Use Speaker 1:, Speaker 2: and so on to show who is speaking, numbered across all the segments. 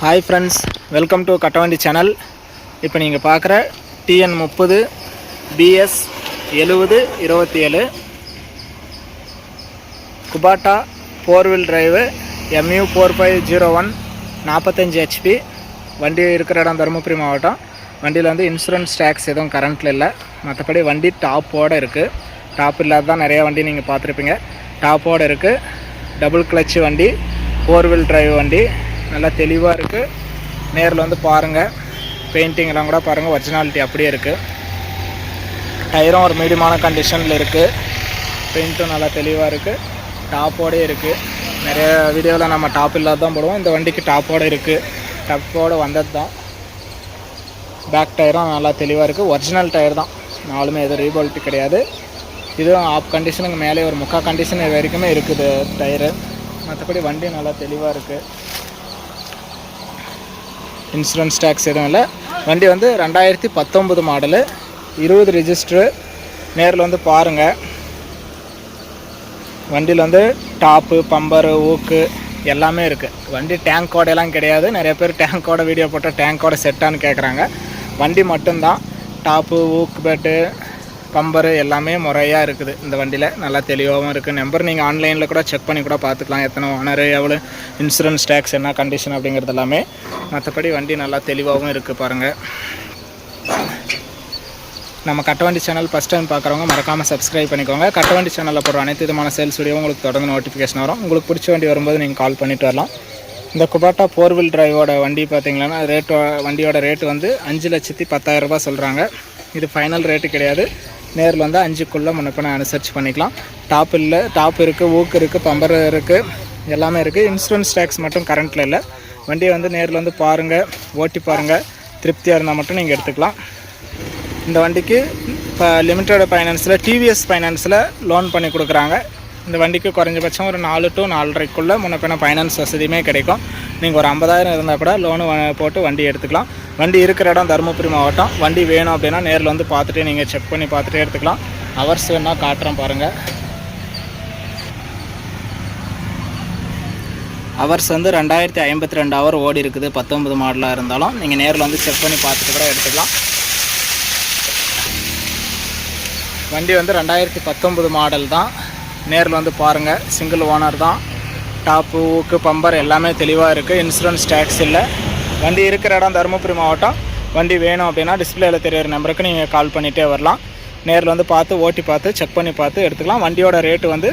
Speaker 1: Hi friends welcome to Kattavandi channel இப்போ நீங்கள் பார்க்குற டிஎன் முப்பது பிஎஸ் எழுபது இருபத்தி ஏழு Kubota four wheel drive MU four five zero one நாற்பத்தஞ்சு ஹெச்பி வண்டி இருக்கிற இடம் தருமபுரி மாவட்டம். வண்டியில் வந்து இன்சூரன்ஸ் டேக்ஸ் எதுவும் கரண்ட்டில் இல்லை. மற்றபடி வண்டி டாப்போடு இருக்குது டாப் இல்லாத தான் நிறையா வண்டி நீங்கள் பார்த்துருப்பீங்க. டாப்போடு இருக்குது டபுள் கிளச்சு வண்டி ஃபோர் வீல் டிரைவ் வண்டி. நல்லா தெளிவாக இருக்குது நேரில் வந்து பாருங்கள் பெயிண்டிங் எல்லாம் கூட பாருங்கள் ஒரிஜினாலிட்டி அப்படியே இருக்குது டயரும் ஒரு மீடியமான கண்டிஷனில் இருக்குது பெயிண்ட்டும் நல்லா தெளிவாக இருக்குது டாப்போடே இருக்குது நிறைய வீடியோவில் நம்ம டாப் இல்லாத தான் போடுவோம். இந்த வண்டிக்கு டாப்போடு இருக்குது டாப்போடு வந்தது தான். பேக் டயரும் நல்லா தெளிவாக இருக்குது ஒரிஜினல் டயர் தான். நாலுமே எதுவும் ரீபோல்ட்டு கிடையாது. இதுவும் ஆஃப் கண்டிஷனுக்கு மேலே ஒரு முக்கால் கண்டிஷன் வரைக்குமே இருக்குது டயரு மற்றபடி வண்டி நல்லா தெளிவாக இருக்குது இன்சூரன்ஸ் டேக்ஸ் எதுவும் இல்லை. வண்டி வந்து ரெண்டாயிரத்தி பத்தொம்பது மாடலு இருபது ரிஜிஸ்ட்ரு நேரில் வந்து பாருங்கள் வண்டியில் வந்து டாப்பு பம்பரு ஊக்கு எல்லாமே இருக்குது வண்டி டேங்கோட எல்லாம் கிடையாது. நிறைய பேர் டேங்கோட வீடியோ போட்டால் டேங்கோட செட்டான்னு கேட்குறாங்க வண்டி மட்டும்தான். டாப்பு ஊக்கு பெட்டு பம்பரு எல்லாமே முறையாக இருக்குது. இந்த வண்டியில் நல்லா தெளிவாகவும் இருக்குது நம்பர் நீங்கள் ஆன்லைனில் கூட செக் பண்ணி கூட பார்த்துக்கலாம். எத்தனை ஓனர் எவ்வளோ இன்சூரன்ஸ் டேக்ஸ் என்ன கண்டிஷன் அப்படிங்கிறது எல்லாமே. மற்றபடி வண்டி நல்லா தெளிவாகவும் இருக்குது பாருங்கள் நம்ம கட்டவண்டி சேனல் ஃபஸ்ட் டைம் பார்க்குறவங்க மறக்காமல் சப்ஸ்கிரைப் பண்ணிக்கோங்க. கட்டவண்டி சேனலில் போடுற அனைத்து விதமான சேல்ஸ் வீடியோ உங்களுக்கு தொடர்ந்து நோட்டிஃபிகேஷன் வரும். உங்களுக்கு பிடிச்ச வண்டி வரும்போது நீங்கள் கால் பண்ணிட்டு வரலாம். இந்த குபாட்டா ஃபோர் வீல் டிரைவோட வண்டி பார்த்தீங்கன்னா ரேட்டு வண்டியோட ரேட்டு வந்து அஞ்சு லட்சத்தி பத்தாயிரரூபா சொல்கிறாங்க இது ஃபைனல் ரேட்டு கிடையாது. நேரில் வந்து அஞ்சுக்குள்ளே முன்னப்பின அனுசரித்து பண்ணிக்கலாம். டாப் இல்லை டாப் இருக்குது ஊக்கு இருக்குது பம்பர் இருக்குது எல்லாமே இருக்குது இன்சூரன்ஸ் டேக்ஸ் மட்டும் கரண்ட்டில் இல்லை. வண்டியை வந்து நேரில் வந்து பாருங்கள் ஓட்டி பாருங்கள் திருப்தியாக இருந்தால் மட்டும் நீங்கள் எடுத்துக்கலாம். இந்த வண்டிக்கு இப்போ லிமிட்டட் ஃபைனான்ஸில் டிவிஎஸ் ஃபைனான்ஸில் லோன் பண்ணி கொடுக்குறாங்க. இந்த வண்டிக்கு குறைஞ்சபட்சம் ஒரு நாலு டு நாலரைக்குள்ளே முன்னப்பின ஃபைனான்ஸ் வசதியுமே கிடைக்கும். நீங்கள் ஒரு ஐம்பதாயிரம் இருந்தால் கூட லோனு போட்டு வண்டி எடுத்துக்கலாம். வண்டி இருக்கிற இடம் தருமபுரி மாவட்டம். வண்டி வேணும் அப்படின்னா நேரில் வந்து பார்த்துட்டு நீங்கள் செக் பண்ணி பார்த்துட்டே எடுத்துக்கலாம். ஹவர்ஸ் வேணால் காட்டுறேன் பாருங்கள் ஹவர்ஸ் வந்து ரெண்டாயிரத்தி ஐம்பத்தி ரெண்டு ஹவர் ஓடி இருக்குது. பத்தொம்பது மாடலாக இருந்தாலும் நீங்கள் நேரில் வந்து செக் பண்ணி பார்த்துட்டு கூட எடுத்துக்கலாம். வண்டி வந்து ரெண்டாயிரத்தி பத்தொம்பது மாடல் தான். நேரில் வந்து பாருங்கள் சிங்கிள் ஓனர் தான். டாப்பு ஊக்கு பம்பர் எல்லாமே தெளிவாக இருக்குது இன்சூரன்ஸ் டேக்ஸ் இல்லை. வண்டி இருக்கிற இடம் தருமபுரி மாவட்டம். வண்டி வேணும் அப்படின்னா டிஸ்பிளேயில் தெரியிற நம்பருக்கு நீங்கள் கால் பண்ணிகிட்டே வரலாம். நேரில் வந்து பார்த்து ஓட்டி பார்த்து செக் பண்ணி பார்த்து எடுத்துக்கலாம். வண்டியோட ரேட்டு வந்து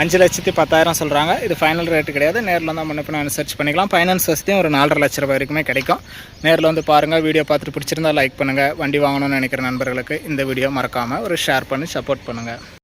Speaker 1: அஞ்சு லட்சத்தி பத்தாயிரம் சொல்கிறாங்க இது ஃபைனல் ரேட்டு கிடையாது. நேரில் வந்து முன்ன பின்ன சர்ச் பண்ணிக்கலாம். ஃபைனான்ஸ் வசதியும் ஒரு நாலரை லட்ச ரூபாய் வரைக்குமே கிடைக்கும். நேரில் வந்து பாருங்கள் வீடியோ பார்த்துட்டு பிடிச்சிருந்தா லைக் பண்ணுங்கள் வண்டி வாங்கணும்னு நினைக்கிற நண்பர்களுக்கு இந்த வீடியோ மறக்காமல் ஒரு ஷேர் பண்ணி சப்போர்ட் பண்ணுங்கள்